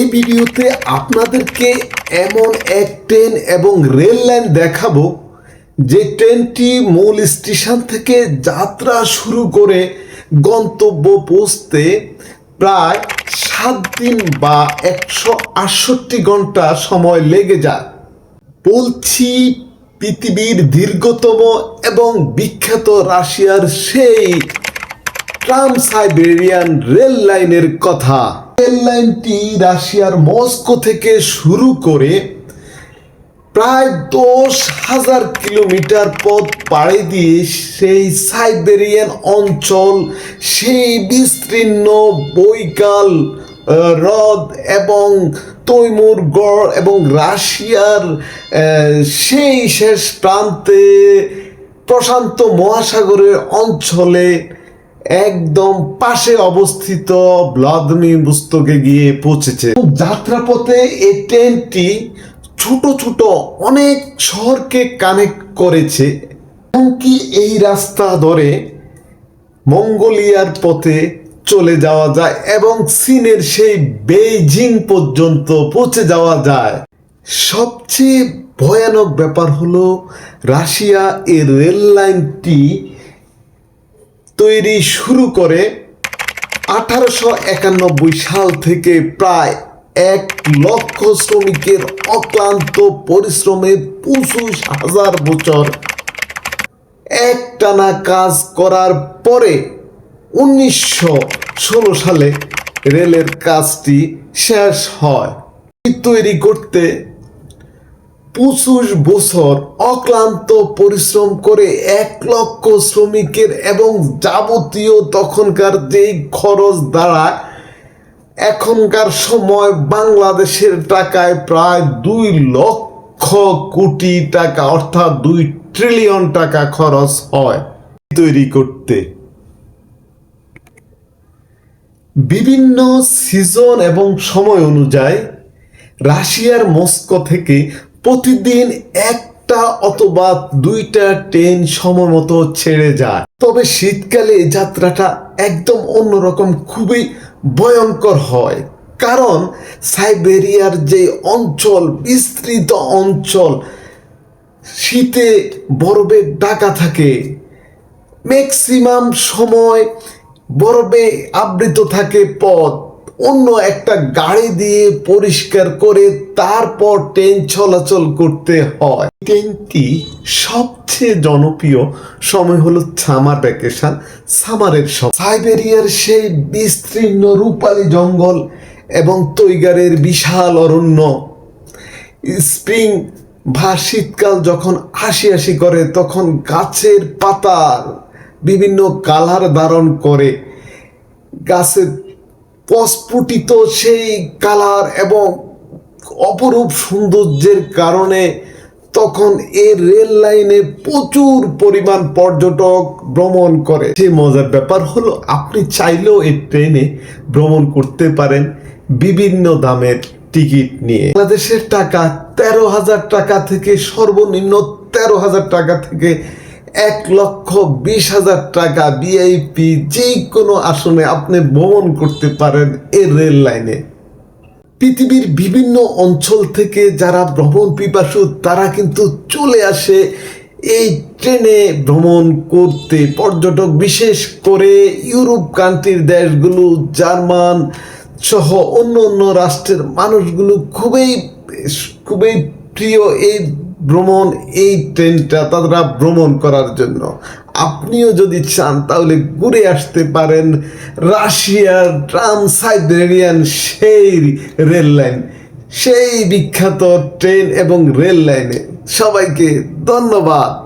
এই ভিডিওতে আপনাদেরকে এমন এক ট্রেন এবং রেল লাইন দেখাবো, যে ট্রেনটি মূল স্টেশন থেকে যাত্রা শুরু করে গন্তব্য পৌঁছতে প্রায় সাত দিন বা একশো আটষট্টি ঘণ্টা সময় লেগে যায়। বলছি, পৃথিবীর দীর্ঘতম এবং বিখ্যাত রাশিয়ার সেই ট্রাম সাইবেরিয়ান রেল লাইনের কথা। রেল লাইনটি রাশিয়ার মস্কো থেকে শুরু করে প্রায় দশ হাজার কিলোমিটার পথ পাড়ি দিয়ে সেই সাইবেরিয়ান অঞ্চল, সেই বিস্তীর্ণ বৈকাল হ্রদ এবং তৈমুর গড় এবং রাশিয়ার সেই শেষ প্রান্তে প্রশান্ত মহাসাগরের অঞ্চলে একদম পাশে অবস্থিত ভ্লাদিমির পুস্তকে গিয়ে পৌঁছেছে। যাত্রাপথে এই ট্রেনটি ছোট ছোট অনেক শহরকে কানেক্ট করেছে। এমনকি এই রাস্তা ধরে মঙ্গোলিয়ার পথে চলে যাওয়া যায় এবং চীনের সেই বেইজিং পর্যন্ত পৌঁছে যাওয়া যায়। সবচেয়ে ভয়ানক ব্যাপার হলো রাশিয়া এর রেল লাইনটি তৈরি শুরু করে আঠারোশো একানব্বই সাল থেকে প্রায় এক লক্ষ শ্রমিকের অক্লান্ত পরিশ্রমে পঁচিশ হাজার বছর। একটানা কাজ করার পরে উনিশশো ষোলো সালে রেলের কাজটি শেষ হয়। তৈরি করতে পঁচিশ বছর অক্লান্ত পরিশ্রম করে এক লক্ষ শ্রমিকের এবং যাবতীয় তখনকার যেই খরচ দাঁড়ায় এখনকার সময় বাংলাদেশের টাকায় প্রায় দুই লক্ষ কোটি টাকা, অর্থাৎ দুই ট্রিলিয়ন টাকা খরচ হয় তৈরি করতে। বিভিন্ন সিজন এবং সময় অনুযায়ী রাশিয়ার মস্কো থেকে প্রতিদিন একটা অথবা দুইটা ট্রেন সময় মতো ছেড়ে যায়। তবে শীতকালে যাত্রাটা একদম অন্যরকম, খুবই ভয়ঙ্কর হয়। কারণ সাইবেরিয়ার যে অঞ্চল, বিস্তৃত অঞ্চল, শীতে বরফে ঢাকা থাকে। ম্যাক্সিমাম সময় বরফে আবৃত থাকে পথ। অন্য একটা গাড়ি দিয়ে পরিষ্কার করে তারপর ট্রেন চলাচল করতে হয়। ট্রেনটি সবচেয়ে জনপ্রিয় সময় হলো সামার ভ্যাকেশন। সামারের সময় সাইবেরিয়ার সেই বিস্তীর্ণ রূপালী জঙ্গল এবং তৈগারের বিশাল অরণ্য। স্প্রিং বা শীতকাল যখন হাসি হাসি করে, তখন গাছের পাতার বিভিন্ন কালার ধারণ করে। গাছের প্রস্ফুটিত সেই কালার এবং অপরূপ সৌন্দর্যের কারণে তখন এই রেল লাইনে প্রচুর পরিমাণ পর্যটক ভ্রমণ করে। যে মজার ব্যাপার হলো, আপনি চাইলেও এই ট্রেনে ভ্রমণ করতে পারেন বিভিন্ন দামের টিকিট নিয়ে। বাংলাদেশের টাকা তেরো হাজার টাকা থেকে সর্বনিম্ন তেরো হাজার টাকা থেকে এক লক্ষ বিশ হাজার টাকা বিআইপি যে কোনো আসনে আপনি ভ্রমণ করতে পারেন এই রেল লাইনে। পৃথিবীর বিভিন্ন অঞ্চল থেকে যারা ভ্রমণ পিপাসু, তারা কিন্তু চলে আসে এই ট্রেনে ভ্রমণ করতে। পর্যটক বিশেষ করে ইউরোপ কান্ট্রির দেশগুলো, জার্মান সহ অন্য অন্য রাষ্ট্রের মানুষগুলো খুবই খুবই প্রিয় এই ভ্রমণ, এই ট্রেনটা তারা ভ্রমণ করার জন্য। আপনিও যদি চান, তাহলে ঘুরে আসতে পারেন রাশিয়ার ট্রাম সাইবেরিয়ান সেই রেল লাইন। সেই বিখ্যাত ট্রেন এবং রেল লাইনে। সবাইকে ধন্যবাদ।